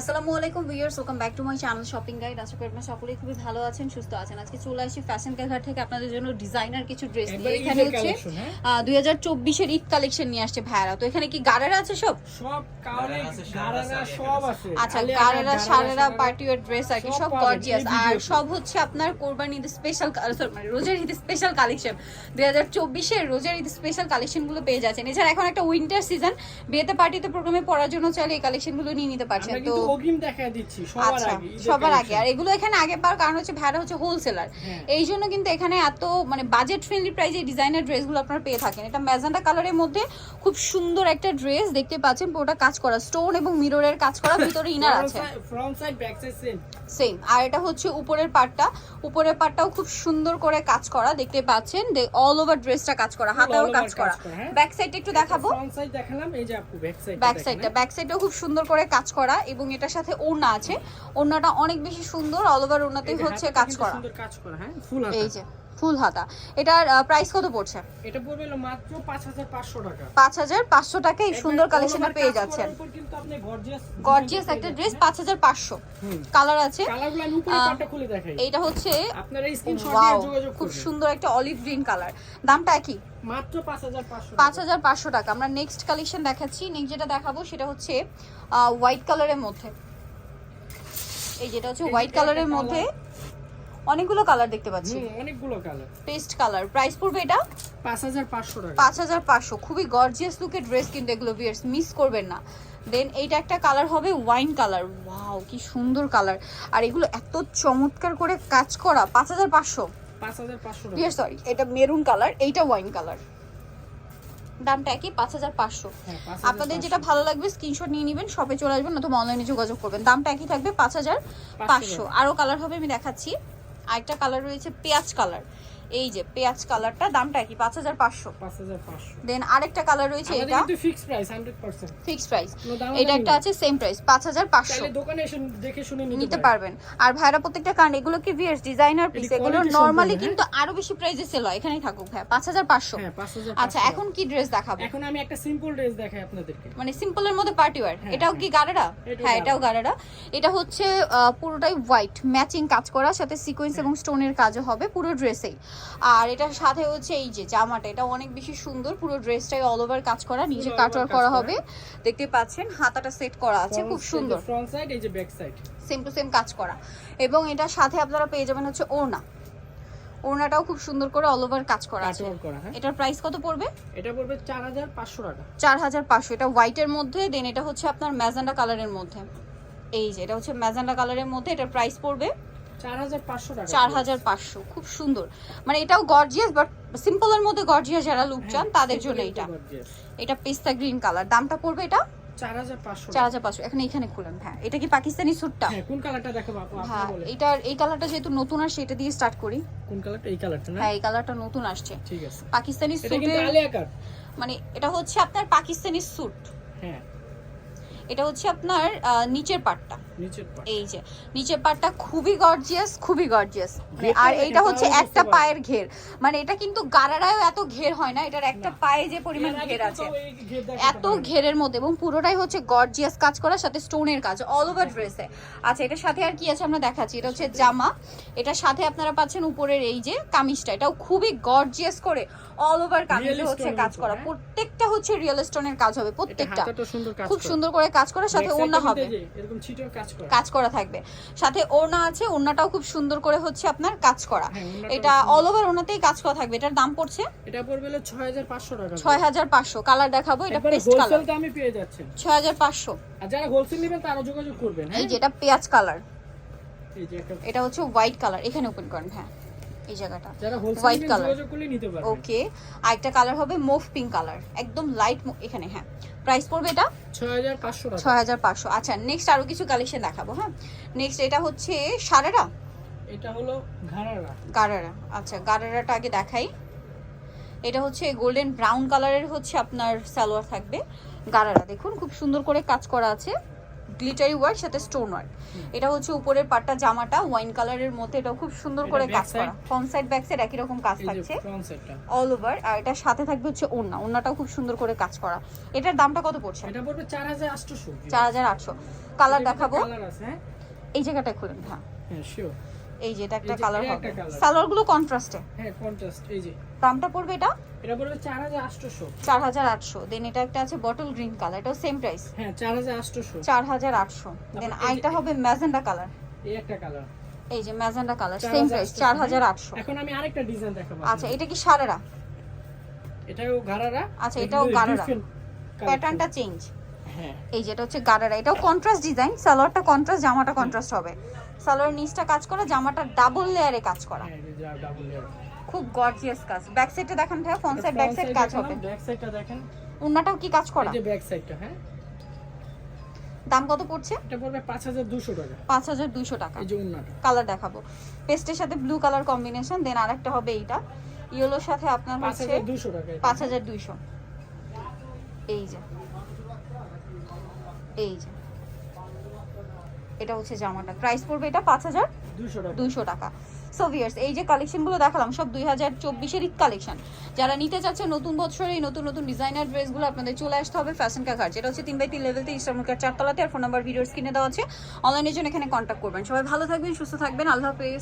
আসসালামু আলাইকুম viewers welcome back to my channel shopping guide. আশা করি আপনারা সকলেই খুবই ভালো আছেন সুস্থ আছেন। আজকে চলে আসি ফ্যাশন থেকে আপনাদের জন্য ডিজাইনার কিছু ড্রেস নিয়ে। এখানে হচ্ছে হ্যাঁ? দুই হাজার চব্বিশের ঈদ কালেকশন নিয়ে আসছে ভাইয়ারা। তো এখানে কি গাড়ারা আছে সব? আচ্ছা গাড়ারা সারেরা পার্টি ওয়ার ড্রেস আর কি সব গর্জিয়াস আর সব হচ্ছে আপনার কোরবানি ঈদ স্পেশাল সরি রোজার ঈদ স্পেশাল কালেকশন দুই হাজার চব্বিশের রোজার ঈদ স্পেশাল কালেকশনগুলো পেয়ে যাচ্ছেন। এছাড়া এখন একটা উইন্টার সিজন বিয়েতে পার্টিতে প্রোগ্রামে পড়ার জন্য চাইলে এই কালেকশনগুলো নিয়ে নিতে পারছেন। তো অগ্রিম দেখা দিচ্ছি সবার আচ্ছা আগে সবার আগে। আর এগুলো এখানে আগে পাওয়ার কারণ হচ্ছে ভাড়া হচ্ছে হোলসেলার হ্যাঁ। এই জন্য কিন্তু এখানে এত মানে বাজেট ফ্রেন্ডলি প্রাইসে ডিজাইনার ড্রেসগুলো আপনারা পেয়ে থাকেন। এটা ম্যাজেন্টা কালারের মধ্যে খুব সুন্দর একটা ড্রেস দেখতে পাচ্ছেন পুরোটা কাজ করা স্টোন এবং মিররের কাজ করা ভিতরে ইনার আছে। front side, back side same। Same আর এটা হচ্ছে উপরের পার্টটা উপরের পার্টটাও খুব সুন্দর করে কাজ করা দেখতে পাচ্ছেন। অল ওভার ড্রেসটা কাজ করা হাতাও কাজ করা। ব্যাক সাইডটা একটু দেখাবো। Front সাইড দেখালাম, এই যে আপু, side টা ব্যাক সাইডটা? ব্যাক সাইডটাও খুব সুন্দর করে কাজ করা এবং এটার সাথে ওড়না আছে। ওড়নাটা অনেক বেশি সুন্দর অল ওভার ওড়নাতেই হচ্ছে কাজ করা। কাজ করা, হ্যাঁ? এই যে। ফুল হাতা এটার প্রাইস কত পড়ছে? এটা পড়বে মাত্র 5500 টাকা। পাঁচ হাজার পাঁচশো টাকা এই সুন্দর কালেকশনটা পেয়ে যাচ্ছেন। কিন্তু আপনি gorgeous গর্জিয়াস একটা ড্রেস যাচ্ছেন। পাঁচ হাজার পাঁচশো। হুম। কালার আছে। কালারগুলো আমি উপরে পাটটা খুলে দেখাই। এইটা হচ্ছে আপনারা স্ক্রিনশট দিয়ে যোগাযোগ খুব সুন্দর একটা অলিভ গ্রিন কালার দামটা একই মাত্র 5500 পাঁচ টাকা। হাজার পাঁচশো টাকা। আমরা নেক্সট কালেকশন দেখাচ্ছি। নেক্সট যেটা দেখাবো সেটা হচ্ছে হোয়াইট কালারের মধ্যে। এই যেটা হচ্ছে হোয়াইট কালারের মধ্যে অনেকগুলো কালার দেখতে পাচ্ছি। অনেকগুলো কালার পেস্ট কালার প্রাইস পড়বে এটা? 5500 টাকা। পাঁচ হাজার পাঁচশো। খুবই গর্জিয়াস লুকের ড্রেস কিন্তু এগুলো বিয়ার্স মিস করবেন না। দেন এইটা একটা কালার হবে ওয়াইন কালার ওয়াও কি সুন্দর কালার আর এগুলো এত চমৎকার করে কাজ করা পাঁচ হাজার পাঁচশো। 5500 টাকা। বিয়ার সরি এটা মেরুন কালার এইটা ওয়াইন কালার দামটা একই পাঁচ হাজার পাঁচশো। হ্যাঁ, আপনাদের যেটা ভালো লাগবে স্ক্রিনশট নিয়ে নেবেন শপে চলে আসবেন অথবা অনলাইনে যোগাযোগ করবেন। দামটা একই থাকবে পাঁচ হাজার পাঁচশো। আরও কালার হবে আমি দেখাচ্ছি। আরেকটা কালার রয়েছে পেঁয়াজ কালার এই যে পেঁয়াজ কালারটা দামটা একই পাঁচ হাজার পাঁচশো। 5500 দেন আরেকটা কালার রয়েছে এটা। কিন্তু ফিক্সড প্রাইস 100% ফিক্সড প্রাইস এটা একটা আছে সেম প্রাইস পাঁচ হাজার পাঁচশো। দোকানে এসে দেখে শুনে নিতে পারবেন। আর ভাইরা প্রত্যেকটা কারণ এগুলো কি ভিয়ার্স ডিজাইনার পিস এগুলো নর্মালি কিন্তু আরও বেশি প্রাইসে সেল হয়। এখানেই থাকুক ভাই পাঁচ হাজার পাঁচশো। হ্যাঁ 5500 আচ্ছা এখন কি ড্রেস দেখাবো? এখন আমি একটা সিম্পল ড্রেস দেখাই আপনাদেরকে। মানে সিম্পলের মধ্যে পার্টি ওয়্যার হ্যাঁ, এটাও কি গাড়ারা হ্যাঁ এটাও। গাড়ারা এটা হচ্ছে পুরোটাই হোয়াইট ম্যাচিং কাজ করা সাথে সিকোয়েন্স এবং স্টোনের কাজও হবে পুরো ড্রেসেই আর এটার সাথে হচ্ছে এই যে জামাটা এটা অনেক বেশি সুন্দর পুরো ড্রেসটাই অল ওভার কাজ করা নিচে কাটওয়ার করা। হবে। দেখতে পাচ্ছেন হাতাটা সেট করা আছে খুব সুন্দর। ফ্রন্ট সাইড এই যে back side same to same কাজ করা। এবং এটার সাথে আপনারা পেয়ে যাবেন হচ্ছে ওড়না। ওড়নাটাও খুব সুন্দর করে অল ওভার কাজ করা আছে। হ্যাঁ। এটার প্রাইস কত পড়বে? এটা পড়বে 4500 টাকা। চার হাজার পাঁচশো। এটা হোয়াইটের মধ্যে দেন এটা হচ্ছে আপনার ম্যাজেন্ডা কালারের মধ্যে। এই যে এটা হচ্ছে ম্যাজেন্ডা কালারের মধ্যে এটার প্রাইস পড়বে 4500 চার হাজার পাঁচশো খুব সুন্দর। মানে এটাও গর্জিয়াস বাট সিম্পলের মধ্যে গর্জিয়াস যারা লুক চান হ্যাঁ, তাদের জন্য এটা। এটা পেস্তা গ্রিন কালার দামটা পড়বে এটা? 4500 চার হাজার পাঁচশো এখন এখানে খুলেন হ্যাঁ। এটা কি পাকিস্তানি স্যুটটা হ্যাঁ কোন কালারটা দেখাবো হ্যাঁ এটার এই কালারটা যেহেতু নতুন আর সেটা দিয়ে স্টার্ট করি। কোন কালারটা এই কালারটা না? হ্যাঁ এই কালারটা নতুন আসছে। ঠিক আছে। পাকিস্তানি এটা স্যুটের মানে এটা হচ্ছে আপনার পাকিস্তানি স্যুট হ্যাঁ। এটা হচ্ছে আপনার নিচের পাটটা। এই যে নিচের পাটটা খুবই গর্জিয়াস খুবই গর্জিয়াস আর দেখেন, এইটা হচ্ছে একটা পায়ের ঘের। মানে এটা কিন্তু গারারায়ও এত ঘের হয় না এটার একটা পায়ে যে পরিমাণ ঘের আছে। এত ঘেরের মধ্যে এবং পুরোটাই হচ্ছে গর্জিয়াস কাজ করার সাথে স্টোনের কাজ অল ওভার ড্রেসে আচ্ছা এটার সাথে আর কি আছে আমরা দেখাচ্ছি? এটা হচ্ছে জামা। এটার সাথে আপনারা পাচ্ছেন উপরের এই যে কামিজটা। এটাও খুবই গর্জিয়াস করে অল ওভার কামিজে হচ্ছে কাজ করা। হ্যাঁ? প্রত্যেকটা হচ্ছে রিয়েল স্টোনের কাজ হবে প্রত্যেকটা। খুব সুন্দর করে কাজ করা সাথে ওড়না হবে। এরকম ছিটের কাজ করা। কাজ করা থাকবে। সাথে ওড়না আছে ওড়নাটাও খুব সুন্দর করে হচ্ছে আপনার কাজ করা। হ্যাঁ, এটা অল ওভার ওড়নাতেই কাজ করা থাকবে। এটার দাম পড়ছে? এটা পড়বে 6500 টাকা। ছয় হাজার পাঁচশো। কালার দেখাবো এটা পেস্ট কালার হোলসেল দামে পেয়ে যাচ্ছেন হাজার পাঁচশো। আর যারা হোলসেল নেবেন তারা যোগাযোগ করবেন হ্যাঁ? এই যেটা পেঁয়াজ কালার এই যে এটা হচ্ছে হোয়াইট কালার এখানে ওপেন করেন হ্যাঁ। এই জায়গাটা. যোগাযোগ করলে ওকে আরেকটা কালার হবে মুভ পিঙ্ক কালার একদম লাইট এখানে হ্যাঁ। প্রাইস পড়বে এটা? 6500 টাকা। ছয় হাজার পাঁচশো। আচ্ছা নেক্সট আরও কিছু কালেকশন দেখাবো হ্যাঁ? নেক্সট এটা হচ্ছে সারারা? এটা হলো ঘাড়ারা গারারা। আচ্ছা গারারাটা আগে দেখাই। এটা হচ্ছে গোল্ডেন ব্রাউন কালারের হচ্ছে আপনার সালোয়ার থাকবে। গারারা দেখুন খুব সুন্দর করে কাজ করা আছে। গ্লিটারি ওয়ার্ক সাথে স্টোন ওয়ার্ক। এটা হচ্ছে উপরের পাটটা জামাটা ওয়াইন কালারের মধ্যে এটা খুব সুন্দর করে কাজ করা। ফ্রন্ট সাইড ব্যাক সাইড একই রকম কাজ থাকছে। অল ওভার আর এটা সাথে থাকবে হচ্ছে ওড়না। ওড়নাটাও খুব সুন্দর করে কাজ করা। এটার দামটা কত পড়ছে? এটা পড়বে চার হাজার আটশোশো চার হাজার আটশো। কালার দেখাবো। কালার আছে হ্যাঁ? এই জায়গাটা খুলুন হ্যাঁ। হ্যাঁ শিওর এই যে এটা একটা কালার হবে। একটা colour। সালোয়ারগুলো কন্ট্রাস্টে হ্যাঁ কন্ট্রাস্ট এই যে। দামটা পড়বে এটা? এটা পড়বে চার হাজার আটশোশো চার হাজার আটশো। দেন এটা একটা আছে বটল গ্রিন কালার এটাও সেম প্রাইস হ্যাঁ চার হাজার আটশোশো চার হাজার আটশো। দেন আইটা হবে ম্যাজেন্ডা কালার এই একটা কালার এই যে ম্যাজেন্ডা কালার সেম প্রাইস চার হাজার আটশো। এখন আমি আরেকটা ডিজাইন দেখাবো আচ্ছা এটা কি সারারা? এটাও গারারা আচ্ছা, এটাও গারারা। প্যাটার্নটা চেঞ্জ হ্যাঁ। এই যেটা হচ্ছে গারারা। এটাও কন্ট্রাস্ট ডিজাইন সালোয়ারটা কন্ট্রাস্ট জামাটা কন্ট্রাস্ট হবে। সালোয়ার নিচটা কাজ করা জামাটা ডাবল লেয়ারে কাজ করা। হ্যাঁ ডাবল লেয়ার খুব গর্জিয়াস কাজ। ব্যাক সাইডে দেখান ভাইয়া ফ্রন্ট সাইড ব্যাক সাইড কাজ হবে। ব্যাক সাইডটা দেখেন। ওন্নাটাও কি কাজ করা? এই যে ব্যাক সাইডটা হ্যাঁ? দাম কত পড়ছে? এটা পড়বে পাঁচ হাজার দুশো টাকা। পাঁচ হাজার দুইশো টাকা। এই যে উন্নাটা। কালার দেখাবো। পেস্টের সাথে ব্লু কালার কম্বিনেশন দেন আরেকটা হবে এইটা। ইয়েলোর সাথে আপনার হচ্ছে হাজার দুশো টাকা এটা। পাঁচ হাজার দুইশো। এই যে। এই যে। এটা হচ্ছে জামাটা। প্রাইস পড়বে এটা পাঁচ হাজার দুশো টাকা। দুইশো টাকা। সো ভিয়ার্স এই যে কালেকশনগুলো দেখালাম, সব দুই হাজার চব্বিশের ঈদ কালেকশন যারা নিতে চাচ্ছে নতুন বছরে নতুন নতুন ডিজাইনার ড্রেসগুলো আপনাদের চলে আসতে হবে ফ্যাশন কা ঘাট যেটা হচ্ছে তিন বাই তিন লেভেলতে ইস্টারমুখের চারতলাতে, আর ফোন নাম্বার ভিডিওর কিনে দেওয়া আছে। অনলাইনের জন্য এখানে কন্ট্যাক্ট করবেন। সবাই ভালো থাকবেন, সুস্থ থাকবেন। আল্লাহ হাফেজ।